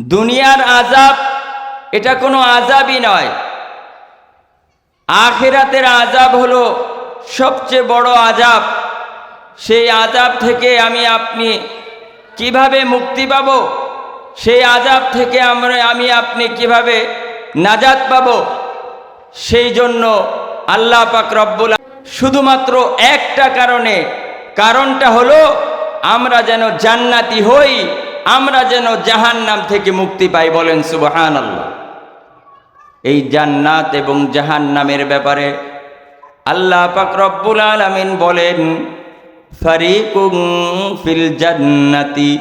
দুনিয়ার আজাব এটা কোনো আজাবই নয়। আখেরাতের আজাব হলো সবচেয়ে বড় আজাব সেই আজাব থেকে আমি আপনি কীভাবে মুক্তি পাব? সেই আজাব থেকে আমরা, আমি আপনি কীভাবে নাজাত পাব? সেই জন্য আল্লাহ পাক রব্বুল শুধুমাত্র একটা কারণে। কারণটা হলো আমরা যেন জান্নাতি হই। আমরা যেন জাহান্নাম থেকে মুক্তি পাই বলেন সুবহান আল্লাহ এই জান্নাত এবং জাহান্নামের ব্যাপারে আল্লাহ পাক রব্বুল আলামিন বলেন, ফারিকুম ফিল জান্নাতি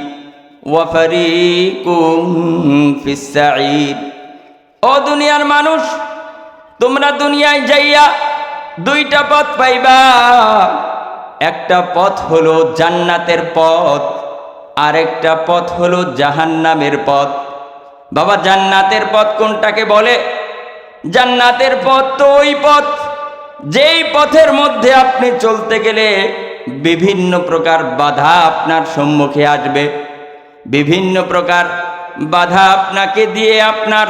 ওয়া ফারিকুম ফিস সাঈদ। ও দুনিয়ার মানুষ, তোমরা দুনিয়ায় যাইয়া দুইটা পথ পাইবা। একটা পথ হলো জান্নাতের পথ। আরেকটা পথ হলো জাহান্নামের পথ। বাবা, জান্নাতের পথ কোনটাকে বলে? জান্নাতের পথ তো ওই পথ। যেই পথের মধ্যে আপনি চলতে গেলে বিভিন্ন প্রকার বাধা আপনার সম্মুখে আসবে। বিভিন্ন প্রকার বাধা আপনাকে দিয়ে আপনার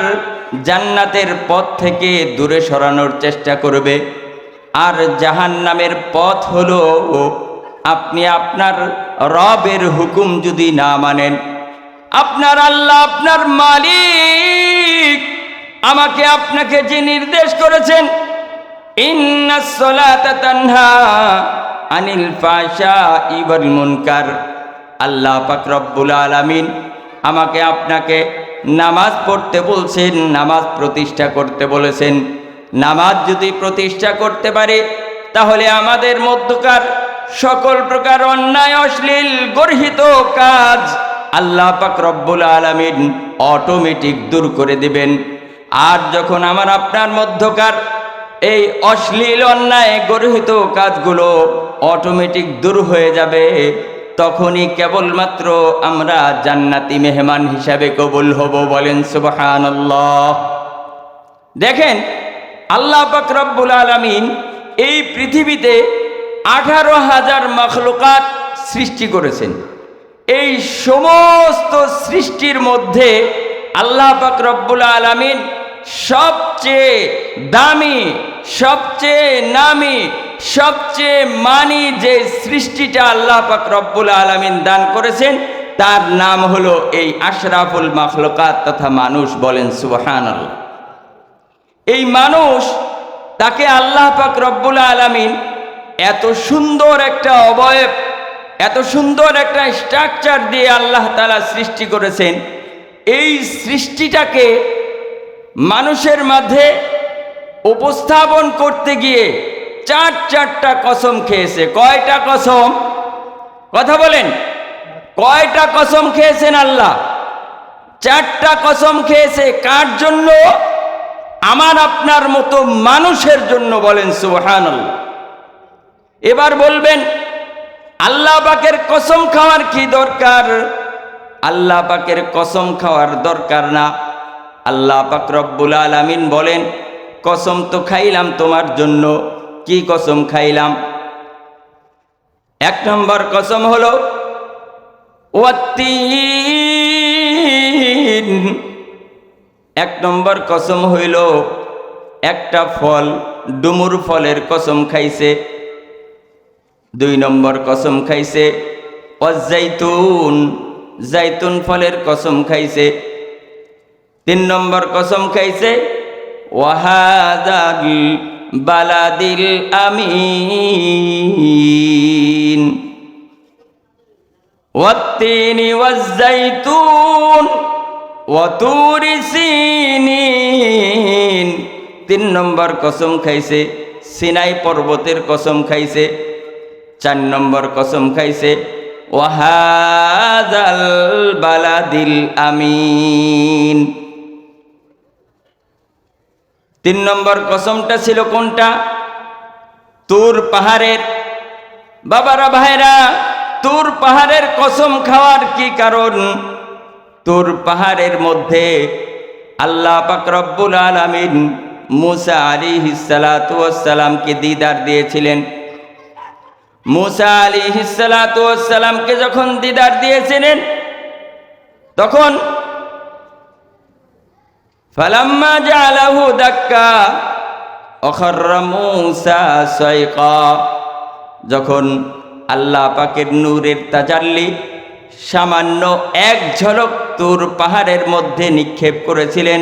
জান্নাতের পথ থেকে দূরে সরানোর চেষ্টা করবে। আর জাহান্নামের পথ হলো আপনি আপনার রবের হুকুম যদি না মানেন, আপনার আল্লাহ, আপনার মালিক আমাকে আপনাকে যে নির্দেশ করেছেন আনিল ফাহশাই ওয়াল মুনকার। আল্লাহ পাক রব্বুল আলামিন আমাকে আপনাকে নামাজ পড়তে বলছেন, নামাজ প্রতিষ্ঠা করতে বলেছেন। নামাজ যদি প্রতিষ্ঠা করতে পারে, তাহলে আমাদের মধ্যকার সকল প্রকার অন্যায় অশ্লীল গর্হিত কাজ আল্লাহ পাক রব্বুল আলামিন অটোমেটিক দূর করে দিবেন। আর যখন আমার আপনার মধ্যকার এই অশ্লীল, অন্যায়, গর্হিত কাজগুলো অটোমেটিক দূর হয়ে যাবে, তখনই কেবলমাত্র আমরা জান্নাতি মেহমান হিসাবে কবুল হব বলেন সুবহানাল্লাহ। দেখেন, আল্লাহ পাক রব্বুল আলামিন এই পৃথিবীতে আঠারো হাজার মখলুকাত সৃষ্টি করেছেন। এই সমস্ত সৃষ্টির মধ্যে আল্লাহ পাক আলামিন সবচেয়ে দামি, সবচেয়ে নামি, সবচেয়ে মানি যে সৃষ্টিটা আল্লাহ পাক আলামিন দান করেছেন, তার নাম হলো এই আশরাফুল মখলুকাত তথা মানুষ বলেন সুবহানাল্লাহ। এই মানুষ, তাকে আল্লাহ পাক রব্বুল আলামিন এত সুন্দর একটা অবয়ব, এত সুন্দর একটা স্ট্রাকচার দিয়ে আল্লাহ তালা সৃষ্টি করেছেন। এই সৃষ্টিটাকে মানুষের মাঝে উপস্থাপন করতে গিয়ে চার চারটা কসম খেয়েছে। কয়টা কসম? কথা বলেন। কয়টা কসম খেয়েছেন আল্লাহ? চারটা কসম খেয়েছে কার জন্য? আমার আপনার মতো মানুষের জন্য বলেন সুবহান এবার বলবেন, আল্লাহ পাকের কসম খাওয়ার কি দরকার? আল্লাহ পাকের কসম খাওয়ার দরকার না। আল্লাহ পাক রব্বুল আলামিন বলেন, কসম তো খাইলাম তোমার জন্য। কি কসম খাইলাম? এক নম্বর কসম হল, ওয়াত্তিন। এক নম্বর কসম হইল, একটা ফল, ডুমুর ফলের কসম খাইছে। দুই নম্বর কসম খাইছে অজাইতুন জাইতুন ফলের কসম খাইছে তিন নম্বর কসম খাইছে ওয়াহাদাল বালাদিল আমিন والتين والزيتون وطور سينين তিন নম্বর কসম খাইছে সিনাই পর্বতের কসম খাইছে চার নম্বর কসম খাইছে, ওয়াহাদাল বালাদিল আমিন। তিন নম্বর কসমটা ছিল কোনটা? তুর পাহাড়ের। বাবারা, ভাইরা, তুর পাহাড়ের কসম খাওয়ার কি কারণ? তুর পাহাড়ের মধ্যে আল্লাহ পাক রব্বুল আলামিন মুসা আলী হিসালাতামকে দিদার দিয়েছিলেন। মুসা আলী হিসালাতামকে যখন দিদার দিয়েছিলেন, তখন ফালাম্মা জালাহু দাক্কা অখর মূসা সয়কা যখন আল্লাহ পাকের নূরের তাজাল্লি সামান্য এক ঝলক তুর পাহাড়ের মধ্যে নিক্ষেপ করেছিলেন,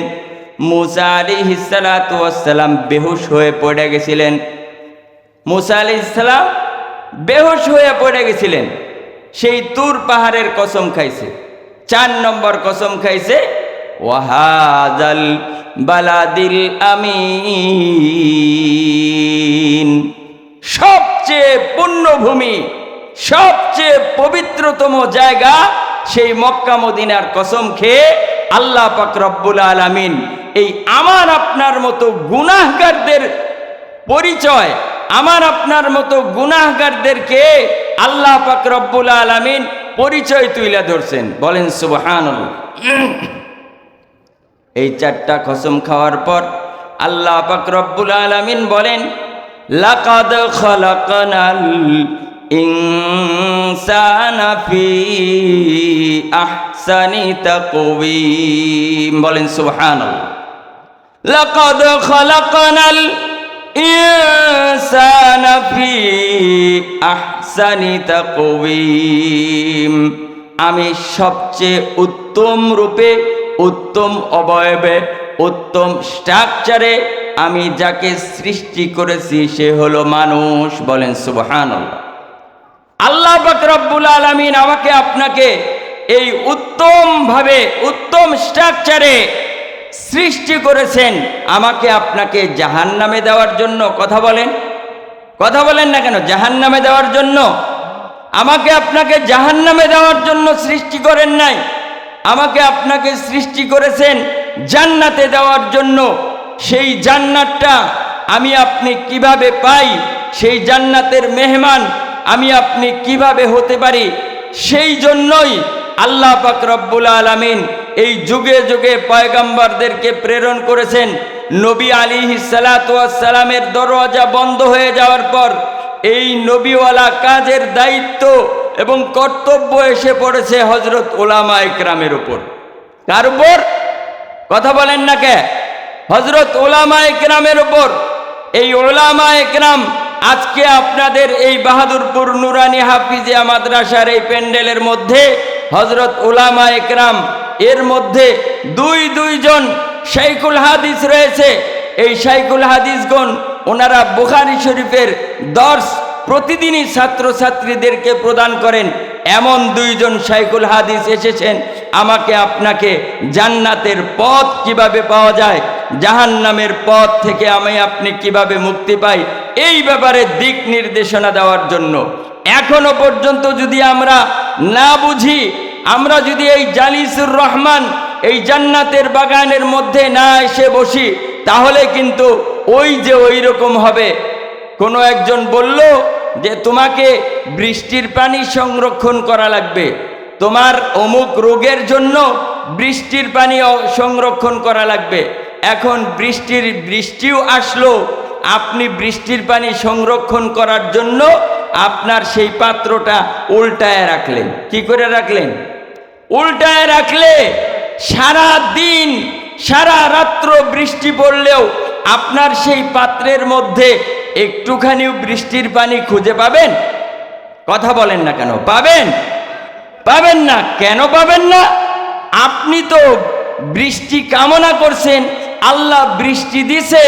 মুসা আলী হিসালাতাম বেহুশ হয়ে পড়ে গেছিলেন। মুসা আলি ইসলাম বেহুশ হয়ে পড়ে গেছিলেন। সেই তুর পাহাড়ের কসম খাইছে। চার নম্বর কসম খাইছে, ওয়াহাজাল বালাদিল আমিন। সবচেয়ে পুণ্যভূমি, সবচেয়ে পবিত্রতম জায়গা সেই মক্কা মদিনার কসম খেয়ে আল্লাহ পাক আলামিন এই আমার আপনার মতো গুনাহগারদের পরিচয় আমার আপনার মতো গুনাহগারদেরকে আল্লাহ পাক রব্বুল আলামিন পরিচয় তুইলা ধরছেন। বলেন, সুবহানাল্লাহ। এই চারটা কসম খাওয়ার পর আল্লাহ পাক রব্বুল আলামিন বলেন ফি বলেন খলাকনাল ইনসানা ফি আহসানি তাকওয়িম। আমি সবচেয়ে উত্তম রূপে, উত্তম অবয়বে, উত্তম স্ট্রাকচারে আমি যাকে সৃষ্টি করেছি, সে হলো মানুষ বলেন সুবহানাল্লাহ। আল্লাহ পাক রব্বুল আলামিন আমাকে আপনাকে এই উত্তমভাবে, উত্তম স্ট্রাকচারে সৃষ্টি করেছেন, আমাকে আপনাকে জাহান নামে দেওয়ার জন্য কথা বলেন। কথা বলেন না কেন? জাহান নামে দেওয়ার জন্য। আমাকে আপনাকে জাহান নামে দেওয়ার জন্য সৃষ্টি করেন নাই। আমাকে আপনাকে সৃষ্টি করেছেন জান্নাতে দেওয়ার জন্য। সেই জান্নাতটা আমি আপনি কীভাবে পাই? সেই জান্নাতের মেহমান আমি আপনি কীভাবে হতে পারি? সেই জন্যই আল্লাহ পাক রব্বুল আলামিন এই যুগে যুগে পয়গাম্বরদেরকে প্রেরণ করেছেন নবী আলী সালামের দরওয়াজা বন্ধ হয়ে যাওয়ার পর এই নবীওয়ালা কাজের দায়িত্ব এবং কর্তব্য এসে পড়েছে হজরত ওলামা ইকরামের উপর। কার উপর? কথা বলেন না কে? হজরত ওলামা ইকরামের উপর। এই ওলামা ইকরাম আজকে আপনাদের এই বাহাদুরপুর নুরানি হাফিজিয়া মাদ্রাসার এই প্যান্ডেলের মধ্যে হজরত ওলামা একরাম এর মধ্যে দুই দুইজন শাইকুল হাদিস রয়েছে। এই শাইকুল হাদিসগণ, ওনারা বুখারি শরীফের দর্শ প্রতিদিনই ছাত্রছাত্রীদেরকে প্রদান করেন। এমন দুইজন শাইকুল হাদিস এসেছেন, আমাকে আপনাকে জান্নাতের পথ কীভাবে পাওয়া যায়, জাহান্নামের পথ থেকে আমি আপনি কীভাবে মুক্তি পাই, এই ব্যাপারে দিক নির্দেশনা দেওয়ার জন্য। এখনও পর্যন্ত যদি আমরা না বুঝি আমরা যদি এই জালিসুর রহমান এই জান্নাতের বাগানের মধ্যে না এসে বসি, তাহলে কিন্তু ওই যে ওই রকম হবে। কোনো একজন বলল যে, তোমাকে বৃষ্টির পানি সংরক্ষণ করা লাগবে। তোমার অমুক রোগের জন্য বৃষ্টির পানি সংরক্ষণ করা লাগবে। এখন বৃষ্টির, বৃষ্টিও আসলো। আপনি বৃষ্টির পানি সংরক্ষণ করার জন্য আপনার সেই পাত্রটা উল্টায় রাখলেন। কি করে রাখলেন? উল্টায় রাখলে সারা দিন, সারা রাত্র বৃষ্টি পড়লেও আপনার সেই পাত্রের মধ্যে একটুখানিও বৃষ্টির পানি খুঁজে পাবেন? কথা বলেন না কেন? পাবেন? পাবেন না। কেন পাবেন না? আপনি তো বৃষ্টি কামনা করছেন, আল্লাহ বৃষ্টি দিছে,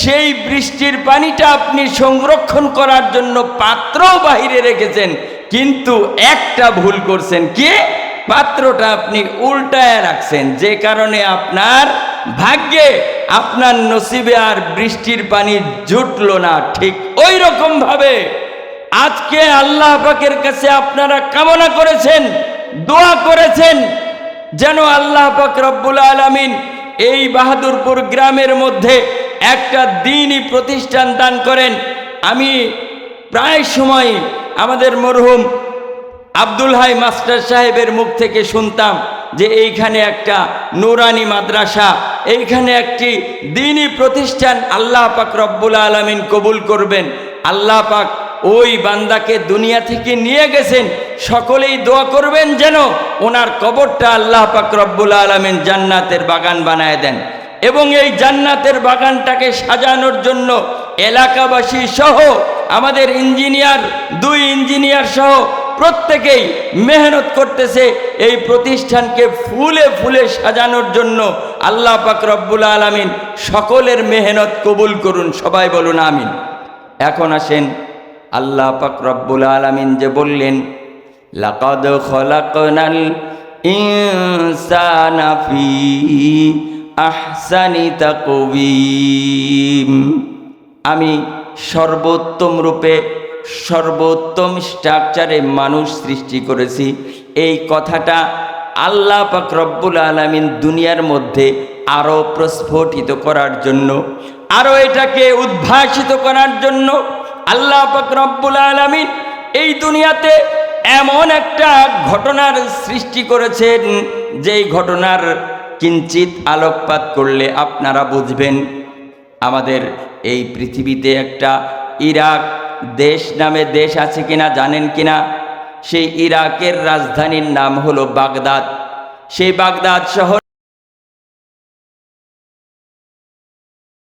সেই বৃষ্টির পানিটা আপনি সংরক্ষণ করার জন্য পাত্র বাহিরে রেখেছেন, কিন্তু একটা ভুল করছেন কি? পাত্রটা আপনি উল্টায় রাখছেন, যে কারণে আপনার ভাগ্যে আপনার নসিবে আর বৃষ্টির পানি জুটলো না ঠিক ওই রকম ভাবে আজকে আল্লাহ পাকের কাছে আপনারা কামনা করেছেন, দোয়া করেছেন, যেন আল্লাহ পাক রব্বুল আলামিন এই বাহাদুরপুর গ্রামের মধ্যে একটা দিনই প্রতিষ্ঠান দান করেন। আমি প্রায় সময় আমাদের মরহুম আব্দুল হাই মাস্টার সাহেবের মুখ থেকে শুনতাম যে এইখানে একটা নুরানি মাদ্রাসা, এইখানে একটি দিনই প্রতিষ্ঠান আল্লাহ পাক রব্বুল আলমিন কবুল করবেন। আল্লাহ পাক ওই বান্দাকে দুনিয়া থেকে নিয়ে গেছেন। সকলেই দোয়া করবেন যেন ওনার কবরটা আল্লাহ পাক রব্বুল আলমিন জান্নাতের বাগান বানায় দেন। এবং এই জান্নাতের বাগানটাকে সাজানোর জন্য এলাকাবাসী সহ আমাদের ইঞ্জিনিয়ার, দুই ইঞ্জিনিয়ার সহ প্রত্যেকেই মেহনত করতেছে এই প্রতিষ্ঠানকে ফুলে ফুলে সাজানোর জন্য। আল্লাহ পাক রব্বুল আলমিন সকলের মেহনত কবুল করুন, সবাই বলুন আমিন। এখন আসেন আল্লাহ পাক রব্বুল আলমিন যে বললেন, লাকাদ খলাকনাল ইনসানা ফি আহসানি তাকবীম আমি সর্বোত্তম রূপে সর্বোত্তম স্ট্রাকচারে মানুষ সৃষ্টি করেছি। এই কথাটা আল্লাহ পাক রব্বুল আলমিন দুনিয়ার মধ্যে আরও প্রস্ফুটিত করার জন্য আরও এটাকে উদ্ভাসিত করার জন্য আল্লাহ পাক রব্বুল আলমিন এই দুনিয়াতে এমন একটা ঘটনার সৃষ্টি করেছেন, যেই ঘটনার কিঞ্চিত আলোকপাত করলে আপনারা বুঝবেন, আমাদের এই পৃথিবীতে একটা ইরাক দেশ নামে দেশ আছে কিনা, জানেন কিনা? সেই ইরাকের রাজধানীর নাম হলো বাগদাদ। সেই বাগদাদ শহর